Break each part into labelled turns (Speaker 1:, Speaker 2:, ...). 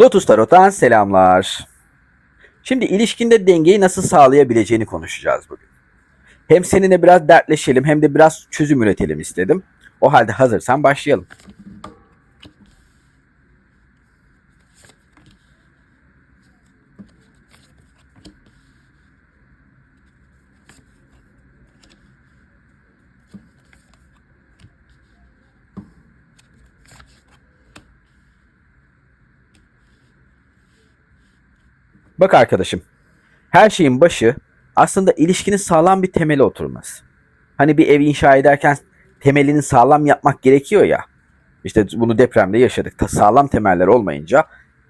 Speaker 1: Lotus Tarot'tan selamlar. Şimdi ilişkinde dengeyi nasıl sağlayabileceğini konuşacağız bugün. Hem seninle biraz dertleşelim hem de biraz çözüm üretelim istedim. O halde hazırsan başlayalım. Bak arkadaşım, her şeyin başı aslında ilişkinin sağlam bir temeli oturması. Hani bir ev inşa ederken temelini sağlam yapmak gerekiyor ya. İşte bunu depremde yaşadık. Ta sağlam temeller olmayınca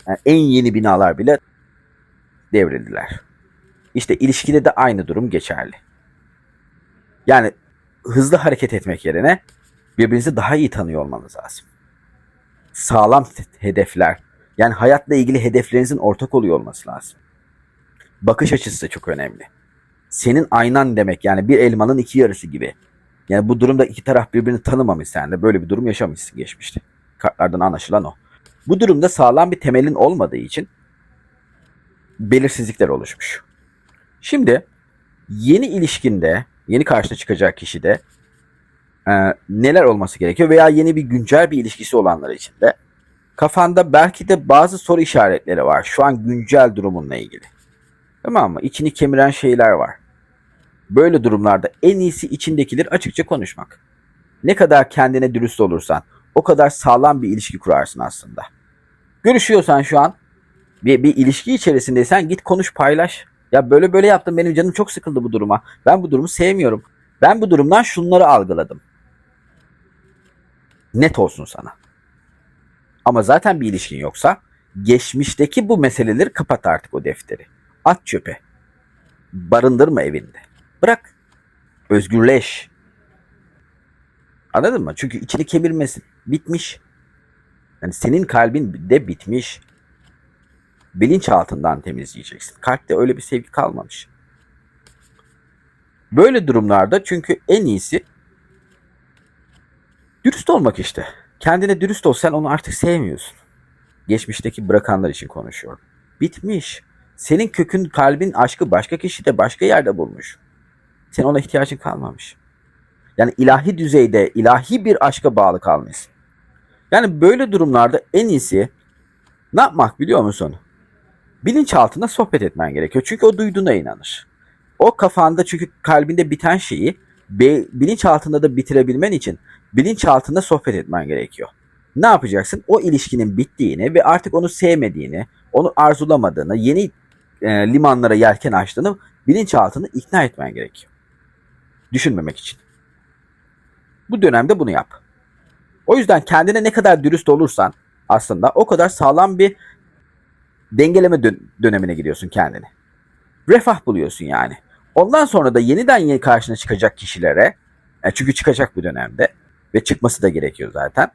Speaker 1: yani en yeni binalar bile devrildiler. İşte ilişkide de aynı durum geçerli. Yani hızlı hareket etmek yerine birbirinizi daha iyi tanıyor olmanız lazım. Sağlam hedefler, yani hayatla ilgili hedeflerinizin ortak oluyor olması lazım. Bakış açısı da çok önemli. Senin aynan demek yani bir elmanın iki yarısı gibi. Yani bu durumda iki taraf birbirini tanımamış sen de böyle bir durum yaşamışsın geçmişte. Kartlardan anlaşılan o. Bu durumda sağlam bir temelin olmadığı için belirsizlikler oluşmuş. Şimdi yeni ilişkinde, yeni karşına çıkacak kişide e, neler olması gerekiyor veya yeni bir güncel bir ilişkisi olanlar için de kafanda belki de bazı soru işaretleri var şu an güncel durumunla ilgili. Tamam mı? İçini kemiren şeyler var. Böyle durumlarda en iyisi içindekileri açıkça konuşmak. Ne kadar kendine dürüst olursan o kadar sağlam bir ilişki kurarsın aslında. Görüşüyorsan şu an bir, bir ilişki içerisindeysen git konuş paylaş. Ya böyle böyle yaptım benim canım çok sıkıldı bu duruma. Ben bu durumu sevmiyorum. Ben bu durumdan şunları algıladım. Net olsun sana. Ama zaten bir ilişkin yoksa geçmişteki bu meseleleri kapat artık o defteri. At çöpe. Barındırma evinde. Bırak. Özgürleş. Anladın mı? Çünkü içini kemirmesin. Bitmiş. Yani senin kalbin de bitmiş. Bilinçaltından temizleyeceksin. Kalpte öyle bir sevgi kalmamış. Böyle durumlarda çünkü en iyisi dürüst olmak işte. Kendine dürüst ol sen onu artık sevmiyorsun. Geçmişteki bırakanlar için konuşuyorum. Bitmiş. Senin kökün, kalbin, aşkı başka kişide, başka yerde bulmuş. Senin ona ihtiyacın kalmamış. Yani ilahi düzeyde, ilahi bir aşka bağlı kalmışsın. Yani böyle durumlarda en iyisi ne yapmak biliyor musun? Bilinçaltında sohbet etmen gerekiyor. Çünkü o duyduğuna inanır. O kafanda çünkü kalbinde biten şeyi bilinçaltında da bitirebilmen için bilinçaltında sohbet etmen gerekiyor. Ne yapacaksın? O ilişkinin bittiğini ve artık onu sevmediğini, onu arzulamadığını, yeni e, limanlara yelken açtığını bilinçaltını ikna etmen gerekiyor. Düşünmemek için. Bu dönemde bunu yap. O yüzden kendine ne kadar dürüst olursan aslında o kadar sağlam bir dengeleme dön- dönemine giriyorsun kendini. Refah buluyorsun yani. Ondan sonra da yeniden yeni karşına çıkacak kişilere, e, çünkü çıkacak bu dönemde ve çıkması da gerekiyor zaten.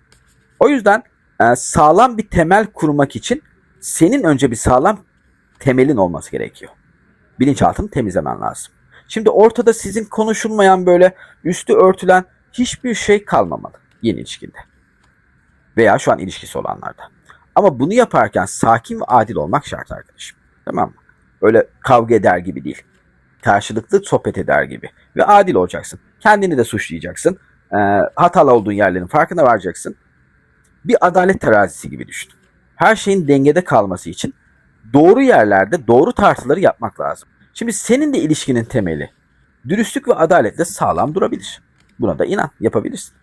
Speaker 1: O yüzden e, sağlam bir temel kurmak için senin önce bir sağlam temelin olması gerekiyor. Bilinçaltını temizlemen lazım. Şimdi ortada sizin konuşulmayan böyle üstü örtülen hiçbir şey kalmamalı yeni ilişkinde. Veya şu an ilişkisi olanlarda. Ama bunu yaparken sakin ve adil olmak şart arkadaşım. Tamam mı? Öyle kavga eder gibi değil. Karşılıklı sohbet eder gibi. Ve adil olacaksın. Kendini de suçlayacaksın. Ee, hatalı olduğun yerlerin farkına varacaksın. Bir adalet terazisi gibi düşün. Her şeyin dengede kalması için doğru yerlerde doğru tartıları yapmak lazım. Şimdi senin de ilişkinin temeli dürüstlük ve adaletle sağlam durabilir. Buna da inan, yapabilirsin.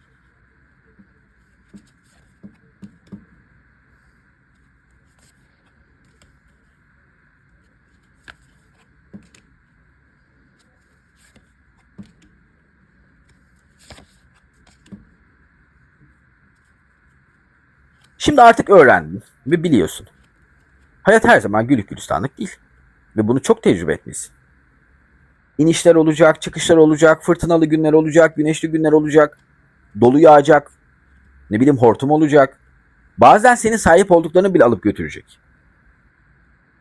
Speaker 1: Şimdi artık öğrendin ve biliyorsun. Hayat her zaman gülük gülistanlık değil. Ve bunu çok tecrübe etmişsin. İnişler olacak, çıkışlar olacak, fırtınalı günler olacak, güneşli günler olacak, dolu yağacak, ne bileyim hortum olacak. Bazen senin sahip olduklarını bile alıp götürecek.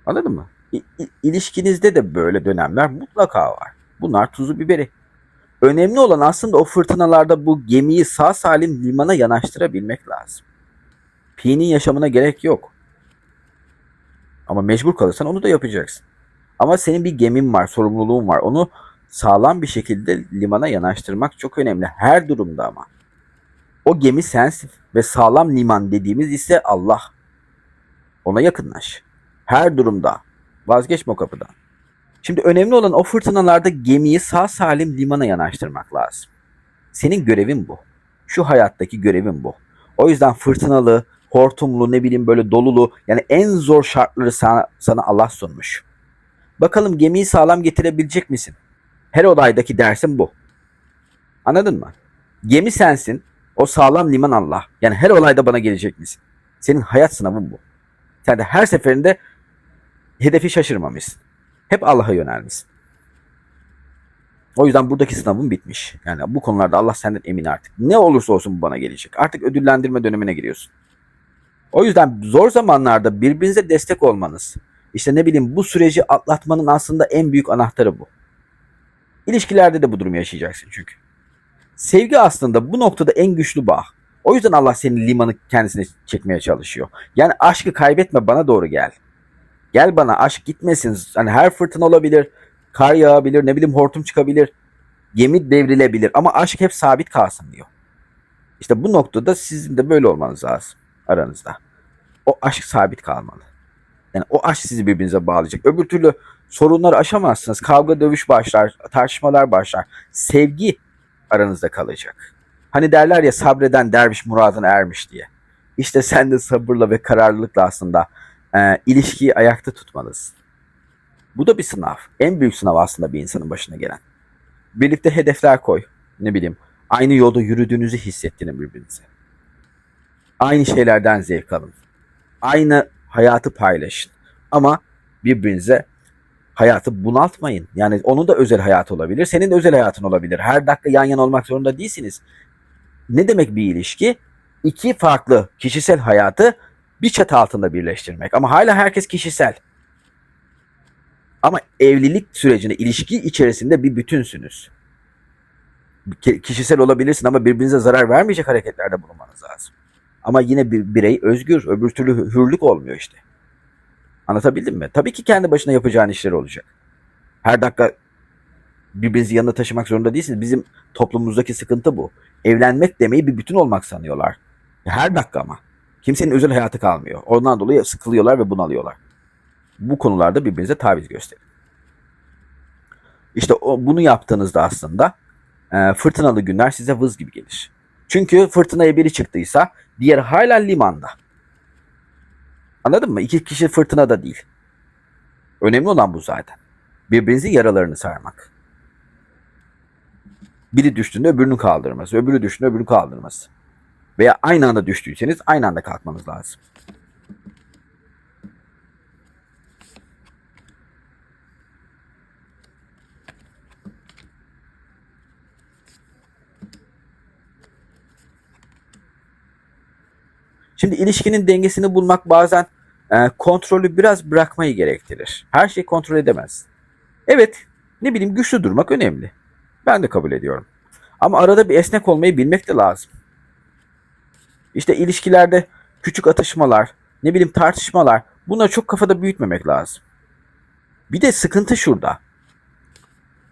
Speaker 1: Anladın mı? İ- ilişkinizde de böyle dönemler mutlaka var. Bunlar tuzu biberi. Önemli olan aslında o fırtınalarda bu gemiyi sağ salim limana yanaştırabilmek lazım. Pi'nin yaşamına gerek yok. Ama mecbur kalırsan onu da yapacaksın. Ama senin bir gemin var, sorumluluğun var. Onu sağlam bir şekilde limana yanaştırmak çok önemli. Her durumda ama. O gemi sensin ve sağlam liman dediğimiz ise Allah. Ona yakınlaş. Her durumda. Vazgeçme o kapıdan. Şimdi önemli olan o fırtınalarda gemiyi sağ salim limana yanaştırmak lazım. Senin görevin bu. Şu hayattaki görevin bu. O yüzden fırtınalı, hortumlu, ne bileyim böyle dolulu yani en zor şartları sana, sana Allah sunmuş. Bakalım gemiyi sağlam getirebilecek misin? Her olaydaki dersin bu. Anladın mı? Gemi sensin, o sağlam liman Allah. Yani her olayda bana gelecek misin? Senin hayat sınavın bu. Sen de her seferinde hedefi şaşırmamışsın. Hep Allah'a yönelmişsin. O yüzden buradaki sınavın bitmiş. Yani bu konularda Allah senden emin artık. Ne olursa olsun bu bana gelecek. Artık ödüllendirme dönemine giriyorsun. O yüzden zor zamanlarda birbirinize destek olmanız, işte ne bileyim bu süreci atlatmanın aslında en büyük anahtarı bu. İlişkilerde de bu durumu yaşayacaksın çünkü. Sevgi aslında bu noktada en güçlü bağ. O yüzden Allah senin limanı kendisine çekmeye çalışıyor. Yani aşkı kaybetme bana doğru gel. Gel bana aşk gitmesin. Hani her fırtına olabilir. Kar yağabilir, ne bileyim hortum çıkabilir. Gemi devrilebilir ama aşk hep sabit kalsın diyor. İşte bu noktada sizin de böyle olmanız lazım aranızda. O aşk sabit kalmalı. Yani o aşk sizi birbirinize bağlayacak. Öbür türlü sorunları aşamazsınız. Kavga dövüş başlar, tartışmalar başlar. Sevgi aranızda kalacak. Hani derler ya sabreden derviş muradına ermiş diye. İşte sen de sabırla ve kararlılıkla aslında e, ilişkiyi ayakta tutmalısın. Bu da bir sınav. En büyük sınav aslında bir insanın başına gelen. Birlikte hedefler koy. Ne bileyim. Aynı yolda yürüdüğünüzü hissettirin birbirinize. Aynı şeylerden zevk alın. Aynı hayatı paylaşın. Ama birbirinize hayatı bunaltmayın. Yani onun da özel hayatı olabilir. Senin de özel hayatın olabilir. Her dakika yan yana olmak zorunda değilsiniz. Ne demek bir ilişki? İki farklı kişisel hayatı bir çatı altında birleştirmek. Ama hala herkes kişisel. Ama evlilik sürecinde, ilişki içerisinde bir bütünsünüz. Ki- Kişisel olabilirsin ama birbirinize zarar vermeyecek hareketlerde bulunmanız lazım. Ama yine bir birey özgür, öbür türlü hü- hürlük olmuyor işte. Anlatabildim mi? Tabii ki kendi başına yapacağın işler olacak. Her dakika birbirinizi yanında taşımak zorunda değilsiniz. Bizim toplumumuzdaki sıkıntı bu. Evlenmek demeyi bir bütün olmak sanıyorlar. Her dakika ama. Kimsenin özel hayatı kalmıyor. Ondan dolayı sıkılıyorlar ve bunalıyorlar. Bu konularda birbirinize taviz gösterin. İşte o, bunu yaptığınızda aslında e, fırtınalı günler size vız gibi gelir. Çünkü fırtınaya biri çıktıysa diğeri hala limanda. Anladın mı? İki kişi fırtınada değil. Önemli olan bu zaten. Birbirinizin yaralarını sarmak. Biri düştüğünde öbürünü kaldırması, öbürü düştüğünde öbürünü kaldırması. Veya aynı anda düştüyseniz aynı anda kalkmanız lazım. Şimdi ilişkinin dengesini bulmak bazen e, kontrolü biraz bırakmayı gerektirir. Her şeyi kontrol edemez. Evet, ne bileyim güçlü durmak önemli. Ben de kabul ediyorum. Ama arada bir esnek olmayı bilmek de lazım. İşte ilişkilerde küçük atışmalar, ne bileyim tartışmalar, bunları çok kafada büyütmemek lazım. Bir de sıkıntı şurada.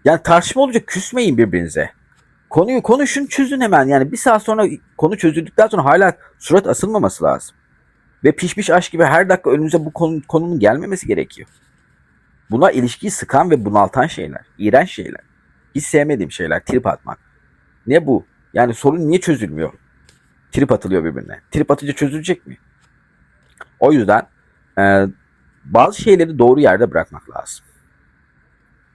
Speaker 1: Yani tartışma olunca küsmeyin birbirinize. Konuyu konuşun çözün hemen. Yani bir saat sonra konu çözüldükten sonra hala surat asılmaması lazım. Ve pişmiş aşk gibi her dakika önünüze bu konu, konunun gelmemesi gerekiyor. Bunlar ilişkiyi sıkan ve bunaltan şeyler. iğrenç şeyler. Hiç sevmediğim şeyler. Trip atmak. Ne bu? Yani sorun niye çözülmüyor? Trip atılıyor birbirine. Trip atınca çözülecek mi? O yüzden e, bazı şeyleri doğru yerde bırakmak lazım.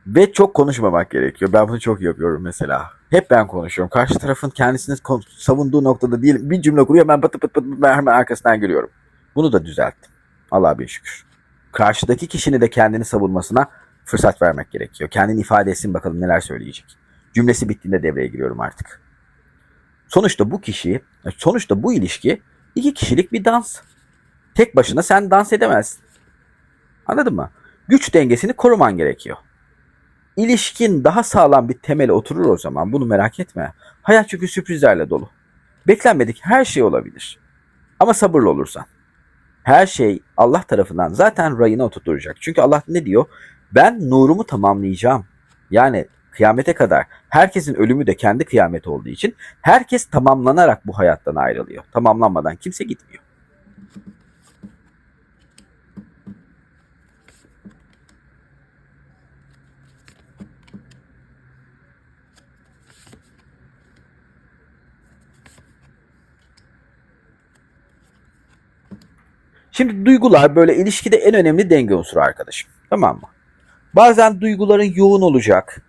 Speaker 1: Ve çok konuşmamak gerekiyor. Ben bunu çok yapıyorum mesela. Hep ben konuşuyorum. Karşı tarafın kendisini savunduğu noktada değil. Bir cümle kuruyor ben pıtı pıtı pıtı ben hemen arkasından geliyorum. Bunu da düzelttim. Allah'a bir şükür. Karşıdaki kişinin de kendini savunmasına fırsat vermek gerekiyor. Kendini ifade etsin bakalım neler söyleyecek. Cümlesi bittiğinde devreye giriyorum artık. Sonuçta bu kişi, sonuçta bu ilişki iki kişilik bir dans. Tek başına sen dans edemezsin. Anladın mı? Güç dengesini koruman gerekiyor. İlişkin daha sağlam bir temele oturur o zaman. Bunu merak etme. Hayat çünkü sürprizlerle dolu. Beklenmedik her şey olabilir. Ama sabırlı olursan. her şey Allah tarafından zaten rayına oturtulacak. Çünkü Allah ne diyor? Ben nurumu tamamlayacağım. Yani kıyamete kadar herkesin ölümü de kendi kıyameti olduğu için herkes tamamlanarak bu hayattan ayrılıyor. Tamamlanmadan kimse gitmiyor. Şimdi duygular böyle ilişkide en önemli denge unsuru arkadaşım. Tamam mı? Bazen duyguların yoğun olacak.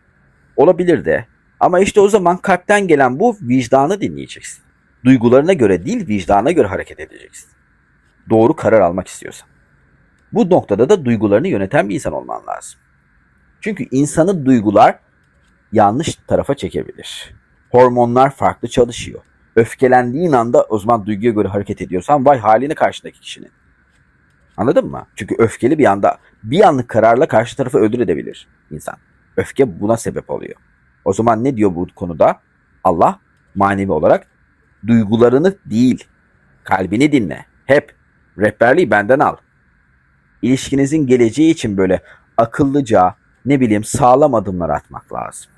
Speaker 1: Olabilir de. Ama işte o zaman kalpten gelen bu vicdanı dinleyeceksin. Duygularına göre değil vicdana göre hareket edeceksin. Doğru karar almak istiyorsan. Bu noktada da duygularını yöneten bir insan olman lazım. Çünkü insanı duygular yanlış tarafa çekebilir. Hormonlar farklı çalışıyor. Öfkelendiğin anda o zaman duyguya göre hareket ediyorsan vay haline karşındaki kişinin. Anladın mı? Çünkü öfkeli bir anda bir anlık kararla karşı tarafı öldürebilir insan. Öfke buna sebep oluyor. O zaman ne diyor bu konuda? Allah manevi olarak duygularını değil, kalbini dinle. Hep rehberliği benden al. İlişkinizin geleceği için böyle akıllıca, ne bileyim sağlam adımlar atmak lazım.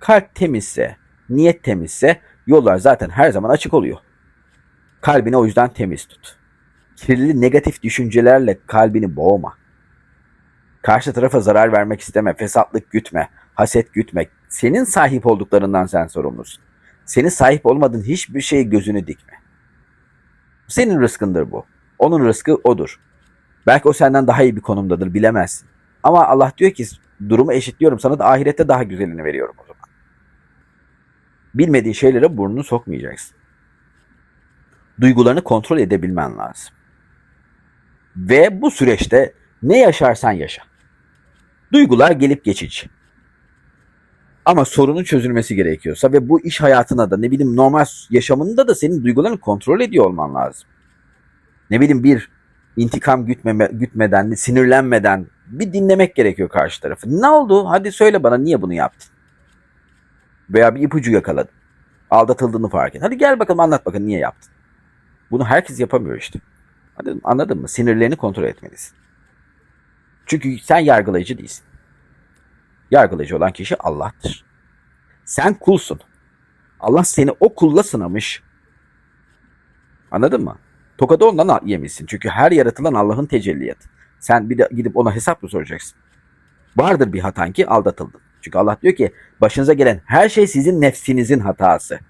Speaker 1: Kalp temizse, niyet temizse yollar zaten her zaman açık oluyor. Kalbini o yüzden temiz tut. Kirli negatif düşüncelerle kalbini boğma. Karşı tarafa zarar vermek isteme, fesatlık gütme, haset gütme. Senin sahip olduklarından sen sorumlusun. Senin sahip olmadığın hiçbir şeye gözünü dikme. Senin rızkındır bu. Onun rızkı odur. Belki o senden daha iyi bir konumdadır bilemezsin. Ama Allah diyor ki durumu eşitliyorum sana da ahirette daha güzelini veriyorum o zaman. Bilmediğin şeylere burnunu sokmayacaksın. Duygularını kontrol edebilmen lazım. Ve bu süreçte ne yaşarsan yaşa. Duygular gelip geçici. Ama sorunun çözülmesi gerekiyorsa ve bu iş hayatına da ne bileyim normal yaşamında da senin duygularını kontrol ediyor olman lazım. Ne bileyim bir intikam gütmeme, gütmeden, sinirlenmeden bir dinlemek gerekiyor karşı tarafı. Ne oldu? Hadi söyle bana niye bunu yaptın? Veya bir ipucu yakaladın. Aldatıldığını fark et. Hadi gel bakalım anlat bakalım niye yaptın. Bunu herkes yapamıyor işte. Anladın, anladın mı? Sinirlerini kontrol etmelisin. Çünkü sen yargılayıcı değilsin. Yargılayıcı olan kişi Allah'tır. Sen kulsun. Allah seni o kulla sınamış. Anladın mı? Tokadı ondan yemişsin. Çünkü her yaratılan Allah'ın tecelliyatı. Sen bir de gidip ona hesap mı soracaksın? Vardır bir hatan ki aldatıldın. Çünkü Allah diyor ki başınıza gelen her şey sizin nefsinizin hatası.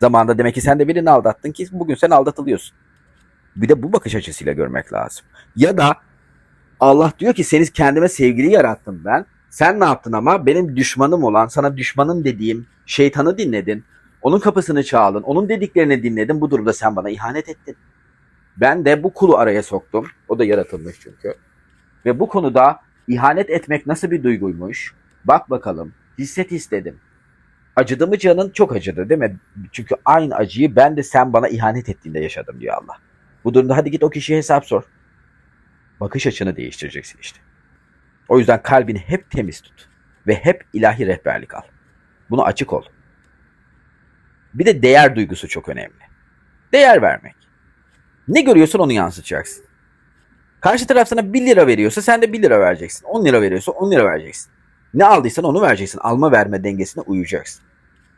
Speaker 1: Zamanında demek ki sen de birini aldattın ki bugün sen aldatılıyorsun. Bir de bu bakış açısıyla görmek lazım. Ya da Allah diyor ki seni kendime sevgili yarattım ben. Sen ne yaptın ama benim düşmanım olan sana düşmanın dediğim şeytanı dinledin. Onun kapısını çaldın. Onun dediklerini dinledin. Bu durumda sen bana ihanet ettin. Ben de bu kulu araya soktum. O da yaratılmış çünkü. Ve bu konuda ihanet etmek nasıl bir duyguymuş? Bak bakalım. Hisset istedim. Acıdı mı canın? Çok acıdı değil mi? Çünkü aynı acıyı ben de sen bana ihanet ettiğinde yaşadım diyor Allah. Bu durumda hadi git o kişiye hesap sor. Bakış açını değiştireceksin işte. O yüzden kalbini hep temiz tut. Ve hep ilahi rehberlik al. Buna açık ol. Bir de değer duygusu çok önemli. Değer vermek. Ne görüyorsan onu yansıtacaksın. Karşı taraf sana 1 lira veriyorsa sen de 1 lira vereceksin. 10 lira veriyorsa 10 lira vereceksin. Ne aldıysan onu vereceksin. Alma verme dengesine uyacaksın.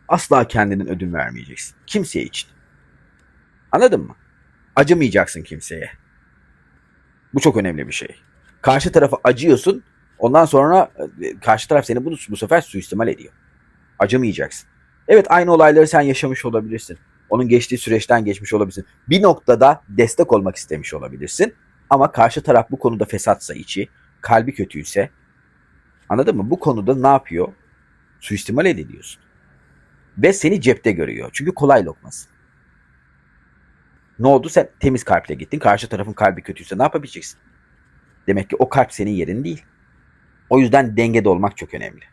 Speaker 1: Asla kendinin ödün vermeyeceksin. Kimseye için. Anladın mı? Acımayacaksın kimseye. Bu çok önemli bir şey. Karşı tarafa acıyorsun. Ondan sonra e, karşı taraf seni bunu bu sefer suistimal ediyor. Acımayacaksın. Evet aynı olayları sen yaşamış olabilirsin. Onun geçtiği süreçten geçmiş olabilirsin. Bir noktada destek olmak istemiş olabilirsin. Ama karşı taraf bu konuda fesatsa içi, kalbi kötüyse anladın mı? Bu konuda ne yapıyor? Suistimal ediliyorsun. Ve seni cepte görüyor. Çünkü kolay lokmasın. Ne oldu? Sen temiz kalple gittin. Karşı tarafın kalbi kötüyse ne yapabileceksin? Demek ki o kalp senin yerin değil. O yüzden dengede olmak çok önemli.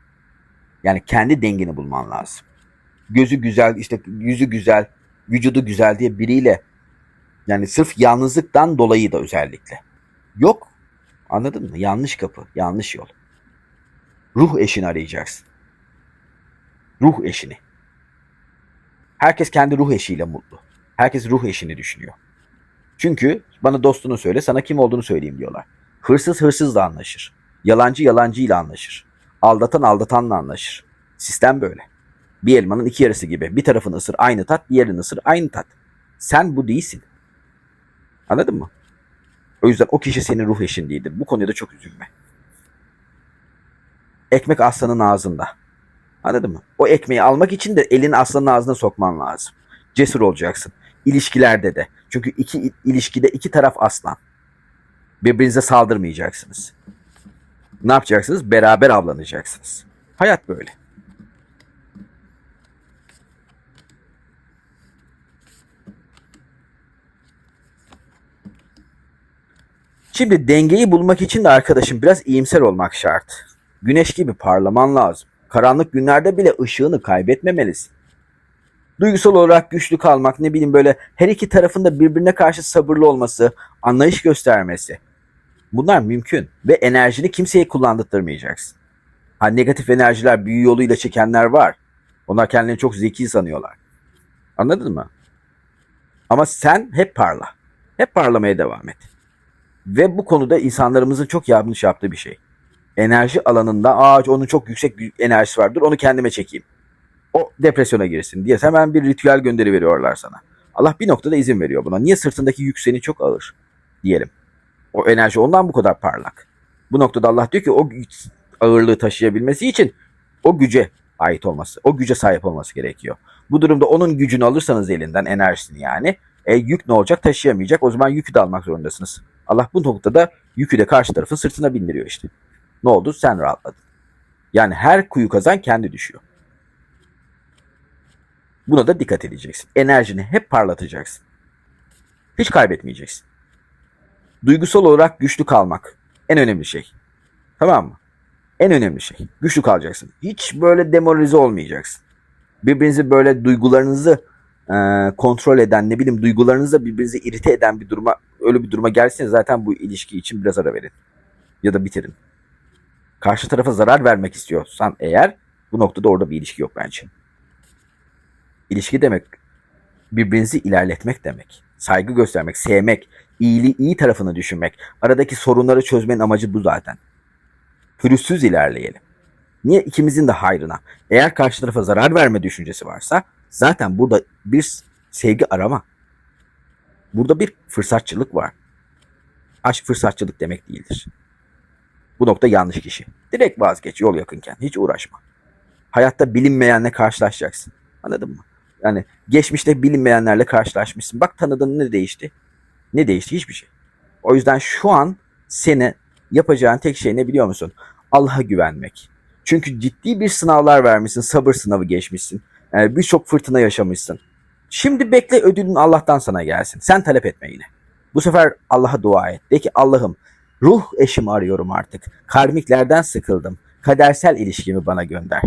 Speaker 1: Yani kendi dengeni bulman lazım. Gözü güzel, işte yüzü güzel, vücudu güzel diye biriyle yani sırf yalnızlıktan dolayı da özellikle. Yok. Anladın mı? Yanlış kapı, yanlış yol. Ruh eşini arayacaksın. Ruh eşini. Herkes kendi ruh eşiyle mutlu. Herkes ruh eşini düşünüyor. Çünkü bana dostunu söyle, sana kim olduğunu söyleyeyim diyorlar. Hırsız hırsızla anlaşır. Yalancı yalancıyla anlaşır. Aldatan aldatanla anlaşır. Sistem böyle. Bir elmanın iki yarısı gibi. Bir tarafını ısır aynı tat, diğerini ısır aynı tat. Sen bu değilsin. Anladın mı? O yüzden o kişi senin ruh eşin değildir. Bu konuda da çok üzülme. Ekmek aslanın ağzında. Anladın mı? O ekmeği almak için de elini aslanın ağzına sokman lazım. Cesur olacaksın. İlişkilerde de. Çünkü iki ilişkide iki taraf aslan. Birbirinize saldırmayacaksınız. Ne yapacaksınız? Beraber avlanacaksınız. Hayat böyle. Şimdi dengeyi bulmak için de arkadaşım biraz iyimser olmak şart. Güneş gibi parlaman lazım. Karanlık günlerde bile ışığını kaybetmemelisin. Duygusal olarak güçlü kalmak, ne bileyim böyle her iki tarafın da birbirine karşı sabırlı olması, anlayış göstermesi. Bunlar mümkün ve enerjini kimseye kullandırtmayacaksın. Ha negatif enerjiler büyü yoluyla çekenler var. Onlar kendilerini çok zeki sanıyorlar. Anladın mı? Ama sen hep parla. Hep parlamaya devam et. Ve bu konuda insanlarımızın çok yanlış yaptığı bir şey. Enerji alanında ağaç onun çok yüksek bir enerjisi vardır onu kendime çekeyim. O depresyona girsin diye hemen bir ritüel gönderi veriyorlar sana. Allah bir noktada izin veriyor buna. Niye sırtındaki yük seni çok ağır diyelim. O enerji ondan bu kadar parlak. Bu noktada Allah diyor ki o ağırlığı taşıyabilmesi için o güce ait olması, o güce sahip olması gerekiyor. Bu durumda onun gücünü alırsanız elinden enerjisini yani e, yük ne olacak taşıyamayacak o zaman yükü de almak zorundasınız. Allah bu noktada yükü de karşı tarafın sırtına bindiriyor işte. Ne oldu? Sen rahatladın. Yani her kuyu kazan kendi düşüyor. Buna da dikkat edeceksin. Enerjini hep parlatacaksın. Hiç kaybetmeyeceksin. Duygusal olarak güçlü kalmak en önemli şey. Tamam mı? En önemli şey. Güçlü kalacaksın. Hiç böyle demoralize olmayacaksın. Birbirinizi böyle duygularınızı e, kontrol eden, ne bileyim duygularınızı birbirinizi irite eden bir duruma, öyle bir duruma gelseniz zaten bu ilişki için biraz ara verin. Ya da bitirin. Karşı tarafa zarar vermek istiyorsan eğer bu noktada orada bir ilişki yok bence. İlişki demek birbirinizi ilerletmek demek. Saygı göstermek, sevmek, iyiliği iyi tarafını düşünmek. Aradaki sorunları çözmenin amacı bu zaten. Pürüzsüz ilerleyelim. Niye ikimizin de hayrına? Eğer karşı tarafa zarar verme düşüncesi varsa zaten burada bir sevgi arama. Burada bir fırsatçılık var. Aşk fırsatçılık demek değildir. Bu nokta yanlış kişi. Direkt vazgeç yol yakınken. Hiç uğraşma. Hayatta bilinmeyenle karşılaşacaksın. Anladın mı? Yani geçmişte bilinmeyenlerle karşılaşmışsın. Bak tanıdığın ne değişti? Ne değişti? Hiçbir şey. O yüzden şu an seni yapacağın tek şey ne biliyor musun? Allah'a güvenmek. Çünkü ciddi bir sınavlar vermişsin. Sabır sınavı geçmişsin. Yani Birçok fırtına yaşamışsın. Şimdi bekle ödülün Allah'tan sana gelsin. Sen talep etme yine. Bu sefer Allah'a dua et. De ki Allah'ım ruh eşimi arıyorum artık. Karmiklerden sıkıldım. Kadersel ilişkimi bana gönder.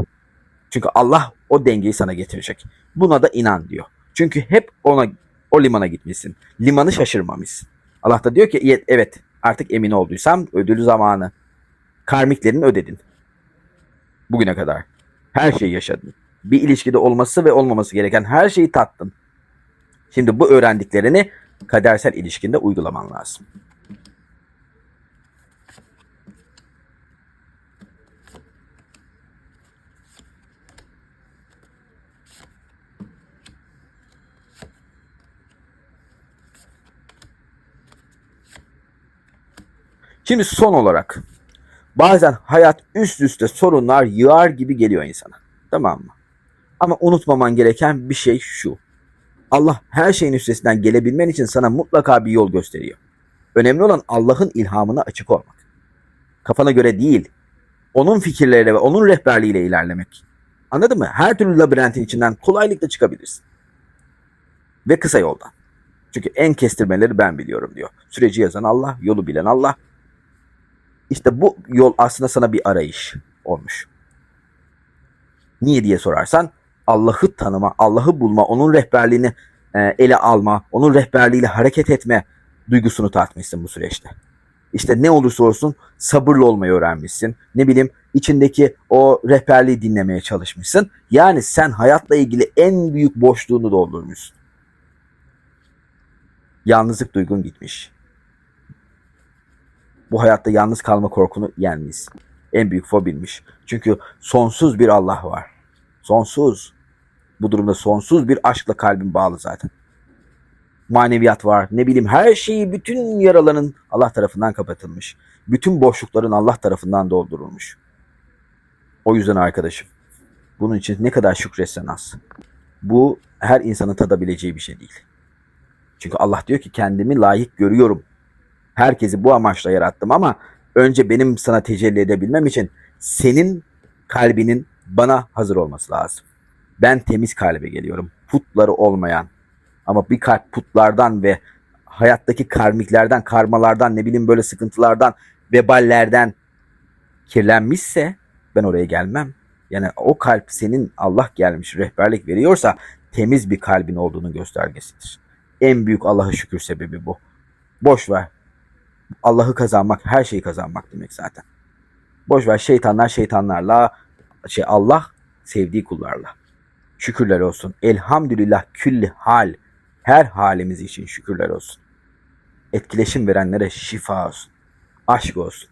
Speaker 1: Çünkü Allah o dengeyi sana getirecek. Buna da inan diyor. Çünkü hep ona o limana gitmişsin. Limanı şaşırmamışsın. Allah da diyor ki evet artık emin olduysam ödülü zamanı. Karmiklerini ödedin. Bugüne kadar. Her şeyi yaşadın. Bir ilişkide olması ve olmaması gereken her şeyi tattın. Şimdi bu öğrendiklerini kadersel ilişkinde uygulaman lazım. Şimdi son olarak bazen hayat üst üste sorunlar yığar gibi geliyor insana. Tamam mı? Ama unutmaman gereken bir şey şu. Allah her şeyin üstesinden gelebilmen için sana mutlaka bir yol gösteriyor. Önemli olan Allah'ın ilhamına açık olmak. Kafana göre değil, onun fikirleriyle ve onun rehberliğiyle ilerlemek. Anladın mı? Her türlü labirentin içinden kolaylıkla çıkabilirsin. Ve kısa yoldan. Çünkü en kestirmeleri ben biliyorum diyor. Süreci yazan Allah, yolu bilen Allah. İşte bu yol aslında sana bir arayış olmuş. Niye diye sorarsan Allah'ı tanıma, Allah'ı bulma, onun rehberliğini e, ele alma, onun rehberliğiyle hareket etme duygusunu tatmışsın bu süreçte. İşte ne olursa olsun sabırlı olmayı öğrenmişsin. Ne bileyim içindeki o rehberliği dinlemeye çalışmışsın. Yani sen hayatla ilgili en büyük boşluğunu doldurmuşsun. Yalnızlık duygun gitmiş. Bu hayatta yalnız kalma korkunu yenmiş. En büyük fobinmiş. Çünkü sonsuz bir Allah var. Sonsuz. Bu durumda sonsuz bir aşkla kalbin bağlı zaten. Maneviyat var. Ne bileyim her şeyi bütün yaraların Allah tarafından kapatılmış. Bütün boşlukların Allah tarafından doldurulmuş. O yüzden arkadaşım bunun için ne kadar şükretsen az. Bu her insanın tadabileceği bir şey değil. Çünkü Allah diyor ki kendimi layık görüyorum. Herkesi bu amaçla yarattım ama önce benim sana tecelli edebilmem için senin kalbinin bana hazır olması lazım. Ben temiz kalbe geliyorum. Putları olmayan ama bir kalp putlardan ve hayattaki karmiklerden, karmalardan, ne bileyim böyle sıkıntılardan, veballerden kirlenmişse ben oraya gelmem. Yani o kalp senin Allah gelmiş rehberlik veriyorsa temiz bir kalbin olduğunu göstergesidir. En büyük Allah'a şükür sebebi bu. Boş ver. Allah'ı kazanmak her şeyi kazanmak demek zaten. Boş ver şeytanlar şeytanlarla şey Allah sevdiği kullarla. Şükürler olsun. Elhamdülillah külli hal. Her halimiz için şükürler olsun. Etkileşim verenlere şifa olsun. Aşk olsun.